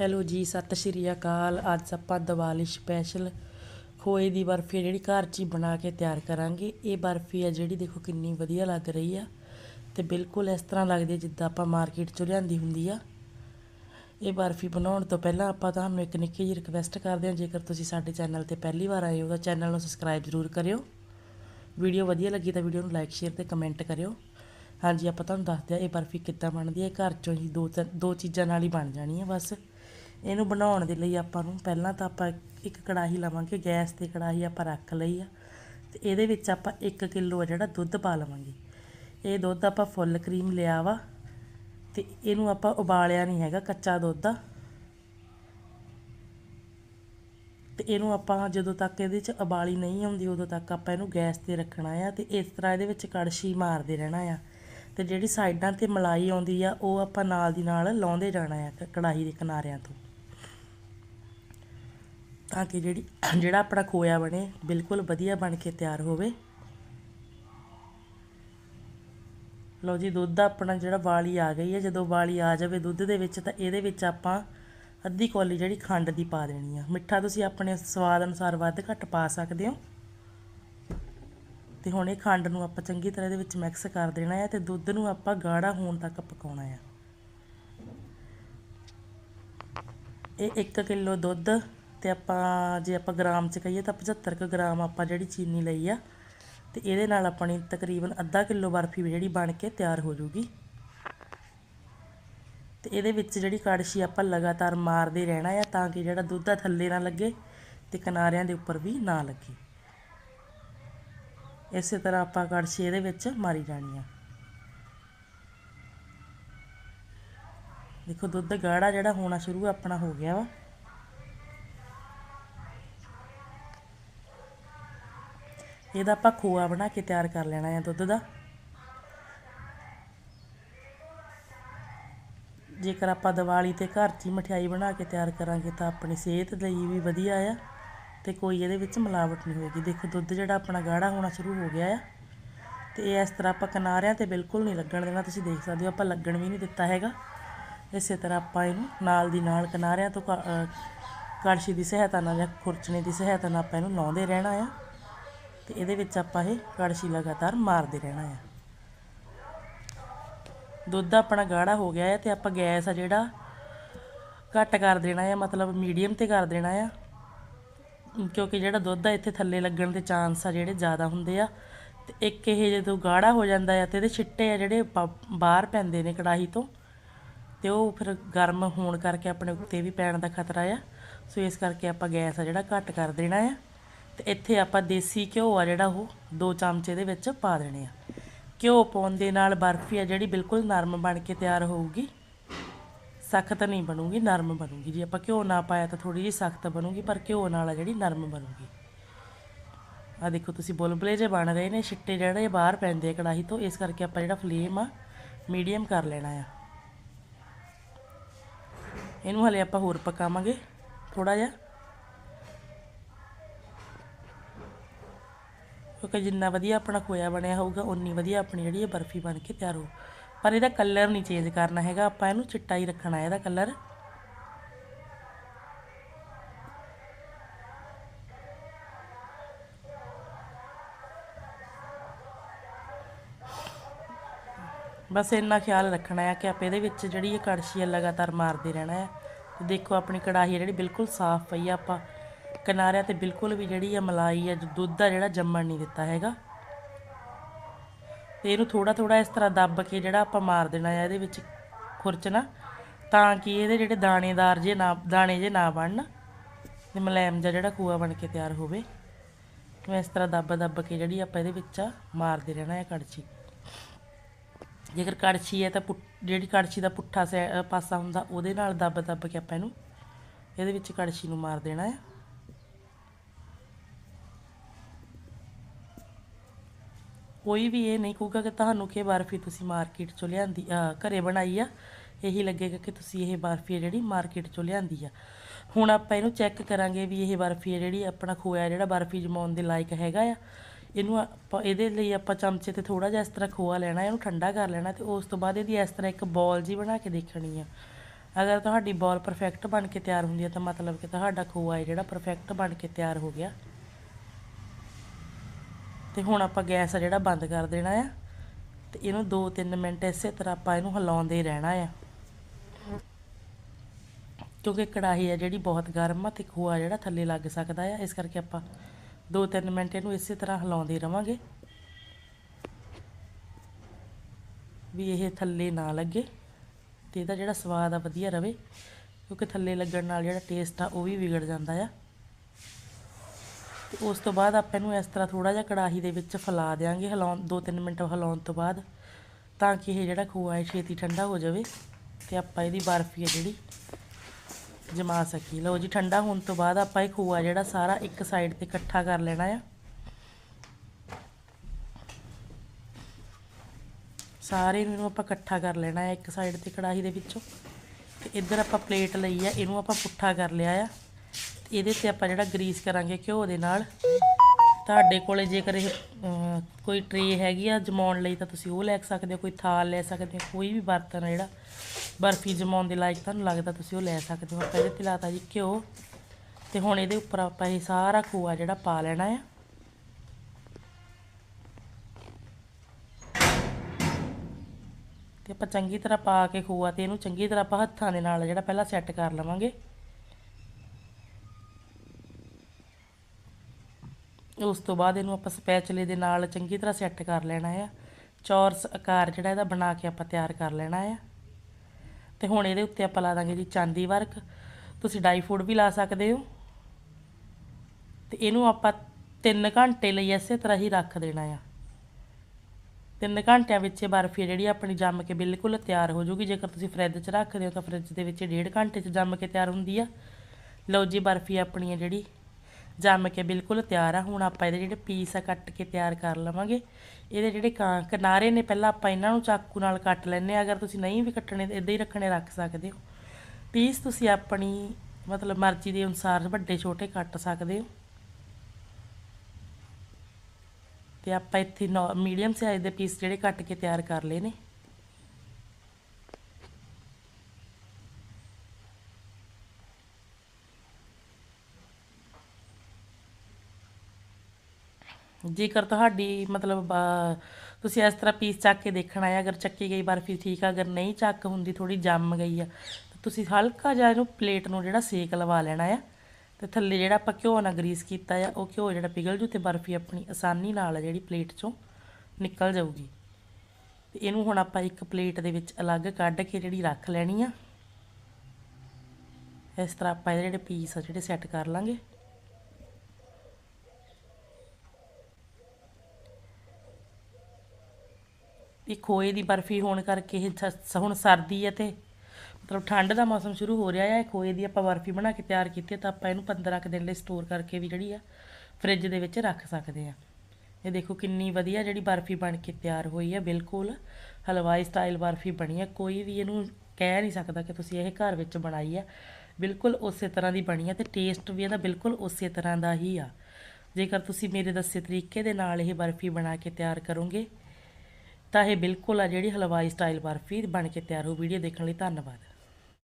Hello ਜੀ, ਸਤਿ ਸ਼੍ਰੀ ਅਕਾਲ। ਅੱਜ ਆਪਾਂ ਦੀਵਾਲੀ ਸਪੈਸ਼ਲ ਖੋਏ ਦੀ ਬਰਫੀ ਜਿਹੜੀ ਘਰ 'ਚ ਹੀ ਬਣਾ ਕੇ ਤਿਆਰ ਕਰਾਂਗੇ। ਇਹ ਬਰਫੀ ਆ ਜਿਹੜੀ ਦੇਖੋ ਕਿੰਨੀ ਵਧੀਆ ਲੱਗ ਰਹੀ ਆ ਤੇ ਬਿਲਕੁਲ ਇਸ ਤਰ੍ਹਾਂ ਲੱਗਦੀ ਆ ਜਿੱਦਾਂ ਆਪਾਂ ਮਾਰਕੀਟ 'ਚੋਂ ਲਿਆਂਦੀ ਹੁੰਦੀ ਆ। ਇਹ ਬਰਫੀ ਬਣਾਉਣ ਤੋਂ ਪਹਿਲਾਂ ਆਪਾਂ ਤੁਹਾਨੂੰ ਇੱਕ ਨਿੱਕੀ ਜਿਹੀ ਰਿਕਵੈਸਟ ਕਰਦੇ ਹਾਂ, ਜੇਕਰ ਤੁਸੀਂ ਸਾਡੇ ਚੈਨਲ ਤੇ ਪਹਿਲੀ ਵਾਰ ਆਏ ਹੋ ਤਾਂ ਚੈਨਲ ਨੂੰ ਸਬਸਕ੍ਰਾਈਬ ਜ਼ਰੂਰ ਕਰਿਓ। ਵੀਡੀਓ ਵਧੀਆ ਲੱਗੀ ਤਾਂ ਵੀਡੀਓ ਨੂੰ ਲਾਈਕ ਸ਼ੇਅਰ ਤੇ ਕਮੈਂਟ ਕਰਿਓ। ਹਾਂਜੀ, ਆਪਾਂ ਤੁਹਾਨੂੰ ਦੱਸਦੇ ਆ ਇਹ ਬਰਫੀ ਕਿੱਦਾਂ ਬਣਦੀ ਹੈ ਘਰ ਚੋਂ ਹੀ ਦੋ ਤਿੰਨ- ਦੋ ਚੀਜ਼ਾਂ ਨਾਲ ਹੀ ਬਣ ਜਾਣੀ ਹੈ ਬਸ। ਇਹਨੂੰ ਬਣਾਉਣ ਦੇ ਲਈ ਆਪਾਂ ਨੂੰ ਪਹਿਲਾਂ ਤਾਂ ਆਪਾਂ ਇੱਕ ਕੜਾਹੀ ਲਵਾਂਗੇ, ਗੈਸ ਤੇ ਕੜਾਹੀ ਆਪਾਂ ਰੱਖ ਲਈ ਆ। ਤੇ ਇਹਦੇ ਵਿੱਚ ਆਪਾਂ 1 ਕਿਲੋ ਆ ਜਿਹੜਾ ਦੁੱਧ ਪਾ ਲਵਾਂਗੇ। ਇਹ ਦੁੱਧ ਆਪਾਂ ਫੁੱਲ ਕਰੀਮ ਲਿਆ ਵਾ ਤੇ ਇਹਨੂੰ ਆਪਾਂ ਉਬਾਲਿਆ ਨਹੀਂ ਹੈਗਾ ਕੱਚਾ ਦੁੱਧ ਆ। ਤੇ ਇਹਨੂੰ ਆਪਾਂ ਜਦੋਂ ਤੱਕ ਇਹਦੇ 'ਚ ਉਬਾਲੀ ਨਹੀਂ ਆਉਂਦੀ, ਉਦੋਂ ਤੱਕ ਆਪਾਂ ਇਹਨੂੰ ਗੈਸ ਤੇ ਰੱਖਣਾ ਆ ਤੇ ਇਸ ਤਰ੍ਹਾਂ ਇਹਦੇ ਵਿੱਚ ਕੜਛੀ ਮਾਰਦੇ ਰਹਿਣਾ ਆ। ਤੇ ਜਿਹੜੀ ਸਾਈਡਾਂ ਤੇ ਮਲਾਈ ਆਉਂਦੀ ਆ, ਉਹ ਆਪਾਂ ਨਾਲ ਦੀ ਨਾਲ ਲਾਉਂਦੇ ਜਾਣਾ ਆ ਕੜਾਹੀ ਦੇ ਕਿਨਾਰਿਆਂ ਤੋਂ। ਤਾਂ ਕਿ ਜਿਹੜੀ ਜਿਹੜਾ ਆਪਣਾ ਖੋਇਆ ਬਣੇ, ਬਿਲਕੁਲ ਵਧੀਆ ਬਣ ਕੇ ਤਿਆਰ ਹੋਵੇ। ਲਓ ਜੀ, ਦੁੱਧ ਆਪਣਾ ਜਿਹੜਾ ਵਾਲੀ ਆ ਗਈ ਹੈ। ਜਦੋਂ ਵਾਲੀ ਆ ਜਾਵੇ ਦੁੱਧ ਦੇ ਵਿੱਚ, ਤਾਂ ਇਹਦੇ ਵਿੱਚ ਆਪਾਂ ਅੱਧੀ ਕੌਲੀ ਜਿਹੜੀ ਖੰਡ ਦੀ ਪਾ ਦੇਣੀ ਆ। ਮਿੱਠਾ ਤੁਸੀਂ ਆਪਣੇ ਸਵਾਦ ਅਨੁਸਾਰ ਵੱਧ ਘੱਟ ਪਾ ਸਕਦੇ ਹੋ। ਤੇ ਹੁਣ ਇਹ ਖੰਡ ਨੂੰ ਆਪਾਂ ਚੰਗੀ ਤਰ੍ਹਾਂ ਇਹਦੇ ਵਿੱਚ ਮਿਕਸ ਕਰ ਦੇਣਾ ਹੈ ਤੇ ਦੁੱਧ ਨੂੰ ਆਪਾਂ ਗਾੜਾ ਹੋਣ ਤੱਕ ਪਕਾਉਣਾ ਹੈ। ਇਹ 1 ਕਿਲੋ ਦੁੱਧ ਅਤੇ ਆਪਾਂ, ਜੇ ਆਪਾਂ ਗ੍ਰਾਮ ਚ ਕਹੀਏ ਤਾਂ 75 ਕੁ ਗ੍ਰਾਮ ਆਪਾਂ ਜਿਹੜੀ ਚੀਨੀ ਲਈ ਆ ਅਤੇ ਇਹਦੇ ਨਾਲ ਆਪਣੀ ਤਕਰੀਬਨ ਅੱਧਾ ਕਿਲੋ ਬਰਫੀ ਜਿਹੜੀ ਬਣ ਕੇ ਤਿਆਰ ਹੋ ਜੂਗੀ ਅਤੇ ਇਹਦੇ ਵਿੱਚ ਜਿਹੜੀ ਕੜਛੀ ਆਪਾਂ ਲਗਾਤਾਰ ਮਾਰਦੇ ਰਹਿਣਾ ਆ ਤਾਂ ਕਿ ਜਿਹੜਾ ਦੁੱਧ ਆ ਥੱਲੇ ਨਾ ਲੱਗੇ ਅਤੇ ਕਿਨਾਰਿਆਂ ਦੇ ਉੱਪਰ ਵੀ ਨਾ ਲੱਗੇ। ਇਸੇ ਤਰ੍ਹਾਂ ਆਪਾਂ ਕੜਛੀ ਇਹਦੇ ਵਿੱਚ ਮਾਰੀ ਜਾਣੀ ਆ। ਦੇਖੋ ਦੁੱਧ ਗਾੜਾ ਜਿਹੜਾ ਹੋਣਾ ਸ਼ੁਰੂ ਆਪਣਾ ਹੋ ਗਿਆ ਵਾ। ਇਹਦਾ ਆਪਾਂ ਖੋਆ ਬਣਾ ਕੇ ਤਿਆਰ ਕਰ ਲੈਣਾ ਹੈ ਦੁੱਧ ਦਾ। ਜੇਕਰ ਆਪਾਂ ਦੀਵਾਲੀ ਤੇ ਘਰ 'ਚ ਹੀ ਮਠਿਆਈ ਬਣਾ ਕੇ ਤਿਆਰ ਕਰਾਂਗੇ ਤਾਂ ਆਪਣੀ ਸਿਹਤ ਲਈ ਵੀ ਵਧੀਆ ਆ ਤੇ ਕੋਈ ਇਹਦੇ ਵਿੱਚ ਮਿਲਾਵਟ ਨਹੀਂ ਹੋਏਗੀ। ਦੇਖੋ, ਦੁੱਧ ਜਿਹੜਾ ਆਪਣਾ ਗਾੜਾ ਹੋਣਾ ਸ਼ੁਰੂ ਹੋ ਗਿਆ ਆ ਤੇ ਇਹ ਇਸ ਤਰ੍ਹਾਂ ਆਪਾਂ ਕਿਨਾਰਿਆਂ ਤੇ ਬਿਲਕੁਲ ਨਹੀਂ ਲੱਗਣ ਦੇਣਾ। ਤੁਸੀਂ ਦੇਖ ਸਕਦੇ ਹੋ, ਆਪਾਂ ਲੱਗਣ ਵੀ ਨਹੀਂ ਦਿੱਤਾ ਹੈਗਾ। ਇਸੇ ਤਰ੍ਹਾਂ ਆਪਾਂ ਇਹਨੂੰ ਨਾਲ ਦੀ ਨਾਲ ਕਿਨਾਰਿਆਂ ਤੋਂ ਕ- ਅਹ ਕੜਛੀ ਦੀ ਸਹਾਇਤਾ ਨਾਲ ਜਾਂ ਖੁਰਚਣੇ ਦੀ ਸਹਾਇਤਾ ਨਾਲ ਆਪਾਂ ਇਹਨੂੰ ਲਾਉਂਦੇ ਰਹਿਣਾ ਆ। ਤੇ ਇਹਦੇ ਵਿੱਚ ਆਪਾਂ ਇਹ ਕੜਛੀ ਲਗਾਤਾਰ ਮਾਰਦੇ ਰਹਿਣਾ ਆ। ਦੁੱਧ ਆਪਣਾ ਗਾੜਾ ਹੋ ਗਿਆ ਹੈ ਤੇ ਆਪਾਂ ਗੈਸ ਆ ਜਿਹੜਾ ਘੱਟ ਕਰ ਦੇਣਾ ਹੈ ਮਤਲਬ ਮੀਡੀਅਮ ਤੇ ਕਰ ਦੇਣਾ ਆ। ਕਿਉਂਕਿ ਜਿਹੜਾ ਦੁੱਧ ਆ ਇੱਥੇ ਥੱਲੇ ਲੱਗਣ ਦੇ ਚਾਂਸ ਆ ਜਿਹੜੇ ਜ਼ਿਆਦਾ ਹੁੰਦੇ ਆ। ਤੇ ਇੱਕ ਇਹ ਜਦੋਂ ਗਾੜਾ ਹੋ ਜਾਂਦਾ ਆ ਤੇ ਇਹਦੇ ਛਿੱਟੇ ਆ ਜਿਹੜੇ ਬ- ਬਾਹਰ ਪੈਂਦੇ ਨੇ ਕੜਾਹੀ ਤੋਂ। ਤੇ ਉਹ ਫਿਰ ਗਰਮ ਹੋਣ ਕਰਕੇ ਆਪਣੇ ਉੱਤੇ ਵੀ ਪੈਣ ਦਾ ਖਤਰਾ ਆ। ਸੋ ਇਸ ਕਰਕੇ ਆਪਾਂ ਗੈਸ ਆ ਜਿਹੜਾ ਘੱਟ ਕਰ ਦੇਣਾ ਆ। ਤੇ ਇੱਥੇ ਆਪਾਂ ਦੇਸੀ ਘਿਓ ਆ ਜਿਹੜਾ ਉਹ 2 ਚਮਚੇ ਦੇ ਵਿੱਚ ਪਾ ਦੇਣੇ ਆ। ਘਿਓ ਪਾਉਣ ਦੇ ਨਾਲ ਬਰਫੀ ਆ ਜਿਹੜੀ ਬਿਲਕੁਲ ਨਰਮ ਬਣ ਕੇ ਤਿਆਰ ਹੋਊਗੀ। ਸਖਤ ਨਹੀਂ ਬਣੂਗੀ, ਨਰਮ ਬਣੂਗੀ। ਜੇ ਆਪਾਂ ਘਿਓ ਨਾ ਪਾਇਆ ਤਾਂ ਥੋੜੀ ਜਿਹੀ ਸਖਤ ਬਣੂਗੀ, ਪਰ ਘਿਓ ਨਾਲ ਆ ਜਿਹੜੀ ਨਰਮ ਬਣੂਗੀ। ਆ ਦੇਖੋ ਤੁਸੀਂ ਬੁਲਬੁਲੇ ਜੇ ਬਣ ਰਹੇ ਨੇ, ਛਿੱਟੇ ਜਿਹੜੇ ਬਾਹਰ ਪੈਂਦੇ ਆ ਕੜਾਹੀ ਤੋਂ, ਇਸ ਕਰਕੇ ਆਪਾਂ ਜਿਹੜਾ ਫਲੇਮ ਆ ਮੀਡੀਅਮ ਕਰ ਲੈਣਾ ਆ। ਇਹਨੂੰ ਹਲੇ ਆਪਾਂ ਹੋਰ ਪਕਾਵਾਂਗੇ। ਥੋੜਾ ਜਿਹਾ ਕਿਉਂਕਿ ਜਿੰਨਾ ਵਧੀਆ ਆਪਣਾ ਖੋਇਆ ਬਣਿਆ ਹੋਊਗਾ ਉਨੀ ਵਧੀਆ ਆਪਣੀ ਜਿਹੜੀ ਹੈ ਬਰਫੀ ਬਣ ਕੇ ਤਿਆਰ ਹੋ ਪਰ ਇਹਦਾ ਕਲਰ ਨਹੀਂ ਚੇਂਜ ਕਰਨਾ ਹੈਗਾ, ਆਪਾਂ ਇਹਨੂੰ ਚਿੱਟਾ ਹੀ ਰੱਖਣਾ ਹੈ ਇਹਦਾ ਕਲਰ। ਬਸ ਇੰਨਾ ਖਿਆਲ ਰੱਖਣਾ ਹੈ ਕਿ ਆਪਾਂ ਇਹਦੇ ਵਿੱਚ ਜਿਹੜੀ ਇਹ ਕੜਛੀ ਹੈ ਲਗਾਤਾਰ ਮਾਰਦੇ ਰਹਿਣਾ ਹੈ। ਦੇਖੋ, ਆਪਣੀ ਕੜਾਹੀ ਹੈ ਜਿਹੜੀ ਬਿਲਕੁਲ ਸਾਫ਼ ਪਈ ਆ ਆਪਾਂ। ਕਿਨਾਰਿਆਂ ਤੇ ਬਿਲਕੁਲ ਵੀ ਜਿਹੜੀ ਆ ਮਲਾਈ ਆ, ਦੁੱਧ ਦਾ ਜਿਹੜਾ ਜੰਮਣ ਨਹੀਂ ਦਿੱਤਾ ਹੈਗਾ। ਤੇ ਇਹਨੂੰ ਥੋੜਾ ਥੋੜਾ ਇਸ ਤਰ੍ਹਾਂ ਦੱਬ ਕੇ ਜਿਹੜਾ ਆਪਾਂ ਮਾਰ ਦੇਣਾ ਆ, ਇਹਦੇ ਵਿੱਚ ਖੁਰਚਣਾ, ਤਾਂ ਕਿ ਇਹਦੇ ਜਿਹੜੇ ਦਾਣੇਦਾਰ ਜੇ ਨਾ, ਦਾਣੇ ਜੇ ਨਾ ਬਣਨ ਤੇ ਮਲੈਮ ਜਿਹਾ ਜਿਹੜਾ ਖੂਆ ਬਣ ਕੇ ਤਿਆਰ ਹੋਵੇ। ਮੈਂ ਇਸ ਤਰ੍ਹਾਂ ਦੱਬ ਦੱਬ ਕੇ ਜਿਹੜੀ ਆਪਾਂ ਇਹਦੇ ਵਿੱਚ ਆ ਮਾਰਦੇ ਰਹਿਣਾ ਹੈ ਕੜਛੀ। ਜੇਕਰ ਕੜਛੀ ਹੈ ਤਾਂ ਪੁੱਠ- ਜਿਹੜੀ ਕੜਛੀ ਦਾ ਪੁੱਠਾ ਸੈ- ਪਾਸਾ ਹੁੰਦਾ, ਉਹਦੇ ਨਾਲ ਦੱਬ ਦੱਬ ਕੇ ਆਪਾਂ ਇਹਨੂੰ ਇਹਦੇ ਵਿੱਚ ਕੜਛੀ ਨੂੰ ਮਾਰ ਦੇਣਾ ਹੈ ਕੋਈ ਵੀ ਇਹ ਨਹੀਂ ਕਹੂਗਾ ਕਿ ਤੁਹਾਨੂੰ ਕਿ ਬਰਫੀ ਤੁਸੀਂ ਮਾਰਕੀਟ ਚੋਂ ਲਿਆਂਦੀ ਅ, ਘਰੇ ਬਣਾਈ ਆ। ਇਹੀ ਲੱਗੇਗਾ ਕਿ ਤੁਸੀਂ ਇਹ ਬਰਫੀ ਹੈ ਜਿਹੜੀ ਮਾਰਕੀਟ ਚੋਂ ਲਿਆਂਦੀ ਆ। ਹੁਣ ਆਪਾਂ ਇਹਨੂੰ ਚੈੱਕ ਕਰਾਂਗੇ ਵੀ ਇਹ ਬਰਫੀ ਹੈ ਜਿਹੜੀ ਆਪਣਾ ਖੋਇਆ ਜਿਹੜਾ ਬਰਫੀ ਜਮਾਉਣ ਦੇ ਲਾਇਕ ਹੈਗਾ ਆ। ਇਹਨੂੰ ਆਪਾਂ ਇਹਦੇ ਲਈ ਆਪਾਂ ਚਮਚੇ ਤੇ ਥੋੜਾ ਜਿਹਾ ਇਸ ਤਰ੍ਹਾਂ ਖੋਆ ਲੈਣਾ ਇਹਨੂੰ ਠੰਡਾ ਕਰ ਲੈਣਾ ਤੇ ਉਸ ਤੋਂ ਬਾਅਦ ਇਹਦੀ ਇਸ ਤਰ੍ਹਾਂ ਇੱਕ ਬੋਲ ਜੀ ਬਣਾ ਕੇ ਦੇਖਣੀ ਆ। ਅਗਰ ਤੁਹਾਡੀ ਬੋਲ ਪਰਫੈਕਟ ਬਣ ਕੇ ਤਿਆਰ ਹੁੰਦੀ ਹੈ ਤਾਂ ਮਤਲਬ ਕਿ ਤੁਹਾਡਾ ਖੋਆ ਹੈ ਜਿਹੜਾ ਪਰਫੈਕਟ ਬਣ ਕੇ ਤਿਆਰ ਹੋ ਗਿਆ। ਤੇ ਹੁਣ ਆਪਾਂ ਗੈਸ ਆ ਜਿਹੜਾ ਬੰਦ ਕਰ ਦੇਣਾ ਆ। ਤੇ ਇਹਨੂੰ 2-3 ਮਿੰਟ ਇਸੇ ਤਰ੍ਹਾਂ ਆਪਾਂ ਇਹਨੂੰ ਹਿਲਾਉਂਦੇ ਰਹਿਣਾ ਆ। ਕਿਉਂਕਿ ਕੜਾਹੀ ਆ ਜਿਹੜੀ ਬਹੁਤ ਗਰਮ ਆ ਤੇ ਖੋਆ ਜਿਹੜਾ ਥੱਲੇ ਲੱਗ ਸਕਦਾ ਆ। ਇਸ ਕਰਕੇ ਆਪਾਂ 2-3 ਮਿੰਟ ਇਹਨੂੰ ਇਸੇ ਤਰ੍ਹਾਂ ਹਿਲਾਉਂਦੇ ਰਵਾਂਗੇ। ਵੀ ਇਹ ਥੱਲੇ ਨਾ ਲੱਗੇ ਤੇ ਇਹਦਾ ਜਿਹੜਾ ਸਵਾਦ ਆ ਵਧੀਆ ਰਵੇ। ਕਿਉਂਕਿ ਥੱਲੇ ਲੱਗਣ ਨਾਲ ਜਿਹੜਾ ਟੇਸਟ ਆ ਉਹ ਵੀ ਵਿਗੜ ਜਾਂਦਾ ਆ। ਤੇ ਉਸ ਤੋਂ ਬਾਅਦ ਆਪਾਂ ਇਹਨੂੰ ਇਸ ਤਰ੍ਹਾਂ ਥੋੜਾ ਜਿਹਾ ਕੜਾਹੀ ਦੇ ਵਿੱਚ ਫੈਲਾ ਦੇਾਂਗੇ ਹਲਾਉਣ 2-3 ਮਿੰਟ ਹਿਲਾਉਣ ਤੋਂ ਬਾਅਦ, ਤਾਂ ਕਿ ਇਹ ਜਿਹੜਾ ਖੋਆ ਹੈ ਛੇਤੀ ਠੰਡਾ ਹੋ ਜਾਵੇ ਤੇ ਆਪਾਂ ਇਹਦੀ ਬਰਫੀ ਹੈ ਜਿਹੜੀ ਜਮਾ ਸਕੀ ਲਓ ਜੀ, ਠੰਡਾ ਹੋਣ ਤੋਂ ਬਾਅਦ ਆਪਾਂ ਇਹ ਖੋਆ ਜਿਹੜਾ ਸਾਰਾ ਇੱਕ ਸਾਈਡ ਤੇ ਇਕੱਠਾ ਕਰ ਲੈਣਾ ਆ। ਸਾਰੇ ਨੂੰ ਇਹਨੂੰ ਆਪਾਂ ਇਕੱਠਾ ਕਰ ਲੈਣਾ ਹੈ ਇੱਕ ਸਾਈਡ ਤੇ ਕੜਾਹੀ ਦੇ ਵਿੱਚੋਂ। ਤੇ ਇੱਧਰ ਆਪਾਂ ਪਲੇਟ ਲਈ ਆ, ਇਹਨੂੰ ਆਪਾਂ ਪੁੱਠਾ ਕਰ ਲਿਆ ਆ। ਇਹਦੇ ਤੇ ਆਪਾਂ ਜਿਹੜਾ ਗਰੀਸ ਕਰਾਂਗੇ ਘਿਓ ਦੇ ਨਾਲ, ਤੁਹਾਡੇ ਕੋਲੇ ਜੇਕਰ ਇਹ ਕੋਈ ਟਰੇ ਹੈਗੀ ਆ ਜਮਾਉਣ ਲਈ, ਤਾਂ ਤੁਸੀਂ ਉਹ ਲੈ ਸਕਦੇ ਹੋ, ਕੋਈ ਥਾਲ ਲੈ ਸਕਦੇ ਹੋ, ਕੋਈ ਵੀ ਬਰਤਨ ਆ ਜਿਹੜਾ, ਬਰਫੀ ਜਮਾਉਣ ਦੇ ਲਾਇਕ ਤੁਹਾਨੂੰ ਲੱਗਦਾ ਤੁਸੀਂ ਉਹ ਲੈ ਸਕਦੇ ਹੋ। ਆਪਾਂ ਇਹਦੇ ਤੇ ਲਾਤਾ ਜੀ ਘਿਓ, ਤੇ ਹੁਣ ਇਹਦੇ ਉੱਪਰ ਆਪਾਂ ਇਹ ਸਾਰਾ ਖੋਆ ਜਿਹੜਾ ਪਾ ਲੈਣਾ ਆ। ਤੇ ਆਪਾਂ ਚੰਗੀ ਤਰ੍ਹਾਂ ਪਾ ਕੇ ਖੋਆ ਤੇ ਇਹਨੂੰ ਚੰਗੀ ਤਰ੍ਹਾਂ ਆਪਾਂ ਹੱਥਾਂ ਦੇ ਨਾਲ ਜਿਹੜਾ ਪਹਿਲਾਂ ਸੈੱਟ ਕਰ ਲਵਾਂਗੇ। ਉਸ ਤੋਂ ਬਾਅਦ ਇਹਨੂੰ ਆਪਾਂ ਸਪੈਚਲੇ ਦੇ ਨਾਲ ਚੰਗੀ ਤਰ੍ਹਾਂ ਸੈੱਟ ਕਰ ਲੈਣਾ ਆ। ਚੌਰਸ ਆਕਾਰ ਜਿਹੜਾ ਇਹਦਾ ਬਣਾ ਕੇ ਆਪਾਂ ਤਿਆਰ ਕਰ ਲੈਣਾ ਆ। ਤੇ ਹੁਣ ਇਹਦੇ ਉੱਤੇ ਆਪਾਂ ਲਾ ਦਾਂਗੇ ਜੀ ਚਾਂਦੀ ਵਰਕ। ਤੁਸੀਂ ਡਾਈ ਫੂਡ ਵੀ ਲਾ ਸਕਦੇ ਹੋ। ਤੇ ਇਹਨੂੰ ਆਪਾਂ 3 ਘੰਟੇ ਲਈ ਇਸੇ ਤਰ੍ਹਾਂ ਹੀ ਰੱਖ ਦੇਣਾ ਆ। ਤਿੰਨ ਘੰਟਿਆਂ ਵਿੱਚ ਇਹ ਬਰਫੀ ਹੈ ਜਿਹੜੀ ਆਪਣੀ ਜੰਮ ਕੇ ਬਿਲਕੁਲ ਤਿਆਰ ਹੋ ਜੂਗੀ। ਜੇਕਰ ਤੁਸੀਂ ਫਰਿੱਜ 'ਚ ਰੱਖਦੇ ਹੋ ਤਾਂ ਫਰਿੱਜ ਦੇ ਵਿੱਚ ਡੇਢ ਘੰਟੇ 'ਚ ਜੰਮ ਕੇ ਤਿਆਰ ਹੁੰਦੀ ਆ। ਲਓ ਜੀ ਬਰਫੀ ਆਪਣੀ ਹੈ ਜਿਹੜੀ। ਜੰਮ ਕੇ ਬਿਲਕੁਲ ਤਿਆਰ ਆ। ਹੁਣ ਆਪਾਂ ਇਹਦੇ ਜਿਹੜੇ ਪੀਸ ਆ ਕੱਟ ਕੇ ਤਿਆਰ ਕਰ ਲਵਾਂਗੇ। ਇਹਦੇ ਜਿਹੜੇ ਕਾਂ- ਕਿਨਾਰੇ ਨੇ ਪਹਿਲਾਂ ਆਪਾਂ ਇਹਨਾਂ ਨੂੰ ਚਾਕੂ ਨਾਲ ਕੱਟ ਲੈਣੇ ਆ ਅਗਰ ਤੁਸੀਂ ਨਹੀਂ ਵੀ ਕੱਟਣੇ, ਤਾਂ ਇਦਾਂ ਹੀ ਰੱਖਣੇ, ਰੱਖ ਸਕਦੇ ਹੋ। ਪੀਸ ਤੁਸੀਂ ਆਪਣੀ ਮਤਲਬ ਮਰਜ਼ੀ ਦੇ ਅਨੁਸਾਰ ਵੱਡੇ, ਛੋਟੇ ਕੱਟ ਸਕਦੇ ਹੋ। ਤੇ ਆਪਾਂ ਇੱਥੇ ਮੀਡੀਅਮ ਸਾਈਜ਼ ਦੇ ਪੀਸ ਜਿਹੜੇ ਕੱਟ ਕੇ ਤਿਆਰ ਕਰ ਲਏ ਨੇ। ਜੇਕਰ ਤੁਹਾਡੀ ਮਤਲਬ ਤੁਸੀਂ ਇਸ ਤਰ੍ਹਾਂ ਪੀਸ ਚੱਕ ਕੇ ਦੇਖਣਾ ਹੈ ਅਗਰ ਚੱਕੀ ਗਈ ਬਰਫੀ ਠੀਕ ਆ, ਅਗਰ ਨਹੀਂ ਚੱਕ ਹੁੰਦੀ ਥੋੜੀ ਜੰਮ ਗਈ ਆ, ਤਾਂ ਤੁਸੀਂ ਹਲਕਾ ਜਿਹਾ ਇਹਨੂੰ ਪਲੇਟ ਨੂੰ ਜਿਹੜਾ ਸੇਕ ਲਵਾ ਲੈਣਾ ਆ, ਤੇ ਥੱਲੇ ਜਿਹੜਾ ਆਪਾਂ ਘਿਓ ਨਾਲ ਗਰੀਸ ਕੀਤਾ ਆ, ਉਹ ਘਿਓ ਜਿਹੜਾ ਪਿਘਲ ਜੂ ਤੇ ਬਰਫੀ ਆਪਣੀ ਆਸਾਨੀ ਨਾਲ ਜਿਹੜੀ ਪਲੇਟ ਚੋਂ ਨਿਕਲ ਜਾਊਗੀ। ਤੇ ਇਹਨੂੰ ਹੁਣ ਆਪਾਂ ਇੱਕ ਪਲੇਟ ਦੇ ਵਿੱਚ ਅਲੱਗ ਕੱਢ ਕੇ ਜਿਹੜੀ ਰੱਖ ਲੈਣੀ ਆ, ਇਸ ਤਰ੍ਹਾਂ ਆਪਾਂ ਇਹਦੇ ਜਿਹੜੇ ਪੀਸ ਆ, ਜਿਹੜੇ ਸੈੱਟ ਕਰ ਲਾਂਗੇ। ਇਹ ਖੋਏ ਦੀ ਬਰਫੀ ਹੋਣ ਕਰਕੇ ਇਹ ਸ- ਹੁਣ ਸਰਦੀ ਹੈ ਤੇ ਮਤਲਬ ਠੰਡ ਦਾ ਮੌਸਮ ਸ਼ੁਰੂ ਹੋ ਰਿਹਾ ਹੈ ਖੋਏ ਦੀ ਆਪਾਂ ਬਰਫੀ ਬਣਾ ਕੇ ਤਿਆਰ ਕੀਤੀ ਹੈ ਤਾਂ ਆਪਾਂ ਇਹਨੂੰ 15 ਕੁ ਦਿਨ ਲਈ ਸਟੋਰ ਕਰਕੇ ਵੀ ਜਿਹੜੀ ਆ ਫ੍ਰਿਜ ਦੇ ਵਿੱਚ ਰੱਖ ਸਕਦੇ ਆ। ਇਹ ਦੇਖੋ ਕਿੰਨੀ ਵਧੀਆ ਜਿਹੜੀ ਬਰਫੀ ਬਣ ਕੇ ਤਿਆਰ ਹੋਈ ਹੈ ਬਿਲਕੁਲ ਹਲਵਾਈ ਸਟਾਈਲ ਬਰਫੀ ਬਣੀ ਹੈ ਕੋਈ ਵੀ ਇਹਨੂੰ ਕਹਿ ਨਹੀਂ ਸਕਦਾ ਕਿ ਤੁਸੀਂ ਇਹ ਘਰ ਵਿੱਚ ਬਣਾਈ ਹੈ ਬਿਲਕੁਲ ਉਸੇ ਤਰ੍ਹਾਂ ਦੀ ਬਣੀ ਹੈ ਤੇ ਟੇਸਟ ਵੀ ਇਹਦਾ ਬਿਲਕੁਲ ਉਸੇ ਤਰ੍ਹਾਂ ਦਾ ਹੀ ਆ। ਜੇਕਰ ਤੁਸੀਂ ਮੇਰੇ ਦੱਸੇ ਤਰੀਕੇ ਦੇ ਨਾਲ ਇਹ ਬਰਫੀ ਬਣਾ ਕੇ ਤਿਆਰ ਕਰੋਗੇ ਤਾਂ ਇਹ ਬਿਲਕੁਲ ਆ ਜਿਹੜੀ ਹਲਵਾਈ ਸਟਾਈਲ ਬਰਫੀ ਬਣ ਕੇ ਤਿਆਰ ਹੋ ਵੀਡੀਓ ਦੇਖਣ ਲਈ ਧੰਨਵਾਦ।